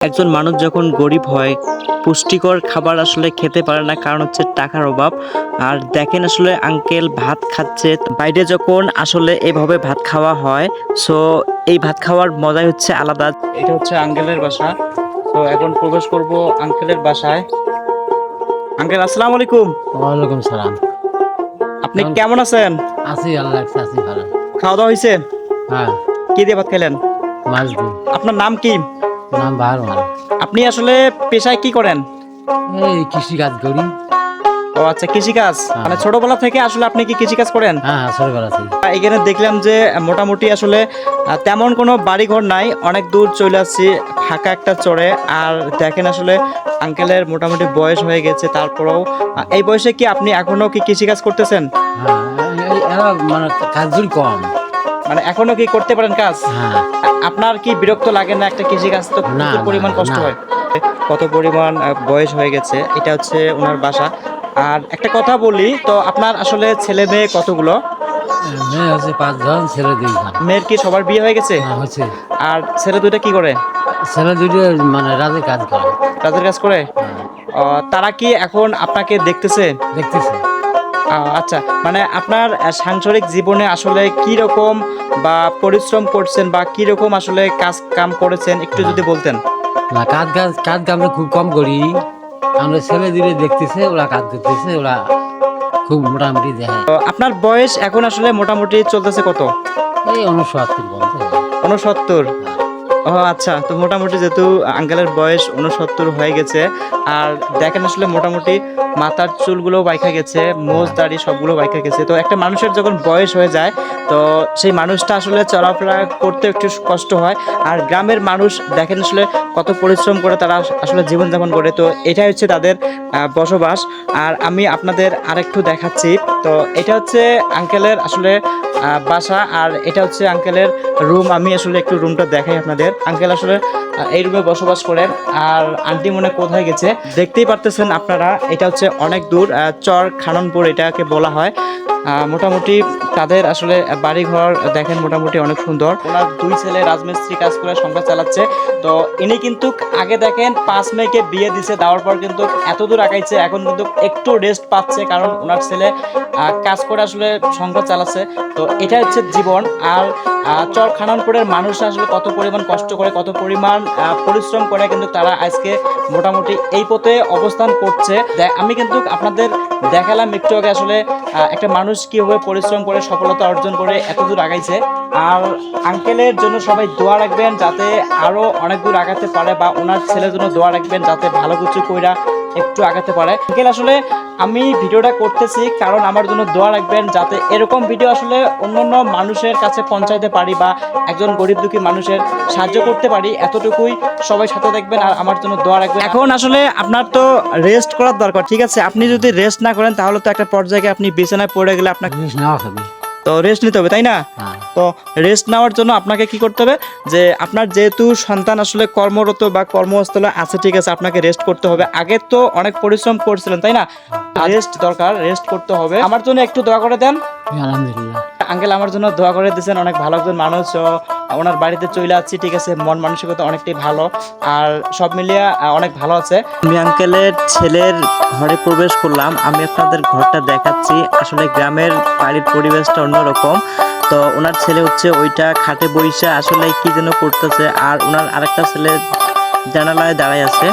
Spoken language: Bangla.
একজন মানুষ যখন গরিব হয় পুষ্টিকর খাবার আসলে খেতে পারে না কারণ হচ্ছে টাকার অভাব। আর দেখেন আসলে আঙ্কেল ভাত খাচ্ছে। বাইরে যখন আসলে এভাবে ভাত খাওয়া হয় সো এই ভাত খাওয়ার মজাই হচ্ছে আলাদা। এটা হচ্ছে আঙ্কেলের বাসা। তো এখন প্রবেশ করব আঙ্কেলের বাসায়। আঙ্কেল আসসালামু আলাইকুম। ওয়ালাইকুম সালাম। আপনি কেমন- আছেন? আছি আল্লাহ আছি ভালো। খাওয়া দাওয়া হয়েছে? হ্যাঁ। কি দিয়ে ভাত খেলেন মাছ দি আপনার নাম কি? নাম মাল আপনি আসলে পেশায় কি করেন? এই কৃষি কাজ করি। ও আচ্ছা কৃষিকাজ? মানে ছোটবেলা থেকে আসলে আপনি কি কৃষিকাজ করেন? হ্যাঁ হ্যাঁ ছোটবেলা আছি এখানে দেখলাম যে মোটামুটি আসলে তেমন কোনো বাড়িঘর নাই। অনেক দূর চলে আসছি ফাঁকা একটা চড়ে আর দেখেন আসলে আঙ্কেলের মোটামুটি বয়স হয়ে গেছে তারপরেও এই বয়সে কি আপনি এখনও কি কৃষিকাজ করতেছেন? হ্যাঁ মানে কাজগুলি কম। মানে এখনও কি করতে পারেন কাজ? হ্যাঁ। আপনার কি বিরক্ত লাগে না একটা কৃষিকাজ তো প্রচুর পরিমাণ কষ্ট হয়? কত পরিমাণ বয়স হয়ে গেছে এটা হচ্ছে ওনার বাসা। আর একটা কথা বলি তো আপনার আসলে ছেলে মেয়ে কতগুলো? মেয়ে হচ্ছে পাঁচজন ছেলে দুইজন। মেয়ের কি সবার বিয়ে হয়ে গেছে? হ্যাঁ হচ্ছে। আর ছেলে দুইটা কি করে? ছেলে দুটো মানে রাজের কাজ করে। কাজের কাজ করে? হ্যাঁ, তারা কি এখন আপনাকে দেখতেছে? দেখতেছে। আচ্ছা মানে আপনার সাংসারিক জীবনে আসলে কি রকম বা পরিশ্রম করছেন বা কি রকম আসলে কাজ কাম করেছেন একটু যদি বলতেন। না কাজ কাজ কাজ আমরা খুব কম করি। আমরা ছেলে দিলে দেখতেছে ওরা কাজ করতেছে ওরা খুব মোটামুটি দেখে। আপনার বয়স এখন আসলে মোটামুটি চলতেছে কত? এই অনুসত্তর বলতে উনসত্তর ও আচ্ছা তো মোটামুটি যেহেতু আঙ্কেলের বয়স উনসত্তর হয়ে গেছে, আর দেখেন আসলে মোটামুটি মাথার চুলগুলো বাইখা গেছে, মোজ, দাড়ি সবগুলো বাইখা গেছে। তো একটা মানুষের যখন বয়স হয়ে যায়, তো সেই মানুষটা আসলে চলাফেরা করতে একটু কষ্ট হয়। আর গ্রামের মানুষ দেখেন আসলে কত পরিশ্রম করে তারা আসলে জীবনযাপন করে। তো এটাই হচ্ছে তাদের বসবাস। আর আমি আপনাদের আরেকটু দেখাচ্ছি। তো এটা হচ্ছে আঙ্কেলের আসলে বাসা, আর এটা হচ্ছে আঙ্কেলের রুম। আমি আসলে একটু রুমটা দেখাই আপনাদের। আঙ্কেল আসলে এই রুমে বসবাস করে আর আন্টি মনে কোথায় গেছে? দেখতেই পারতেছেন আপনারা, এটা হচ্ছে অনেক দূর চর খাননপুর এটাকে বলা হয়। মোটামুটি তাদের আসলে বাড়িঘর দেখেন মোটামুটি অনেক সুন্দর। ওনার দুই ছেলে রাজমিস্ত্রি কাজ করে সংসার চালাচ্ছে। তো ইনি কিন্তু আগে দেখেন পাঁচ মেয়েকে বিয়ে দিছে, দেওয়ার পর কিন্তু এত দূর আগাইছে, এখন কিন্তু একটু রেস্ট পাচ্ছে কারণ ওনার ছেলে কাজ করে আসলে সংসার চালাচ্ছে। তো এটা হচ্ছে জীবন। আর চর খাননপুরের মানুষ আসলে কত পরিমাণ কষ্ট করে, কত পরিমাণ পরিশ্রম করে কিন্তু তারা আজকে মোটামুটি এই পথে অবস্থান করছে। আমি কিন্তু আপনাদের দেখালাম একটু আগে আসলে একটা মানুষ কীভাবে পরিশ্রম করে সফলতা অর্জন করে এত দূর আগাইছে। আর আঙ্কেলের জন্য সবাই দোয়া রাখবেন যাতে আরও অনেক দূর আগাতে পারে বা ওনার ছেলের জন্য দোয়া রাখবেন যাতে ভালো কিছু কইরা একটু আগাতে পারে। আঙ্কেল, আসলে আমি ভিডিওটা করতেছি কারণ আমার জন্য দোয়া রাখবেন যাতে এরকম ভিডিও আসলে অন্যান্য মানুষের কাছে পৌঁছাইতে পারি বা একজন গরিব দুঃখী মানুষের সাহায্য করতে পারি। এতটুকুই সবাই সাথে দেখবেন আর আমার জন্য দোয়া রাখবেন। এখন আসলে আপনার তো রেস্ট করার দরকার, ঠিক আছে? আপনি যদি রেস্ট না করেন তাহলে তো একটা পর্যায়ে আপনি বিছানায় পড়ে গেলে হবে। তো রেস্ট নিতে হবে তাই না? হ্যাঁ। তো রেস্ট নেওয়ার জন্য আপনাকে কি করতে হবে? যে আপনার যেহেতু সন্তান আসলে কর্মরত বা কর্মস্থলে আছে ঠিক আছে আপনাকে রেস্ট করতে হবে। আগে তো অনেক পরিশ্রম করছিলেন তাই না? রেস্ট দরকার রেস্ট করতে হবে। আমার জন্য একটু দোয়া করে দেন। আলহামদুলিল্লাহ। আঙ্কেল আমার জন্য দোয়া করে দিয়েছেন অনেক ভালো একজন মানুষ ওনার বাড়িতে চলে আসছি ঠিক আছে, মন মানসিকতা অনেকটাই ভালো, আর সব মিলিয়ে অনেক ভালো আছে। আমি আঙ্কেলের ছেলের ঘরে প্রবেশ করলাম, আমি আপনাদের ঘরটা দেখাচ্ছি। আসলে গ্রামের বাড়ির পরিবেশটা অন্যরকম। তো ওনার ছেলে হচ্ছে ওইটা খাটে বইসা, আসলে কি যেন করতেছে, আর ওনার আরেকটা ছেলে জানালায় দাঁড়ায় আছে।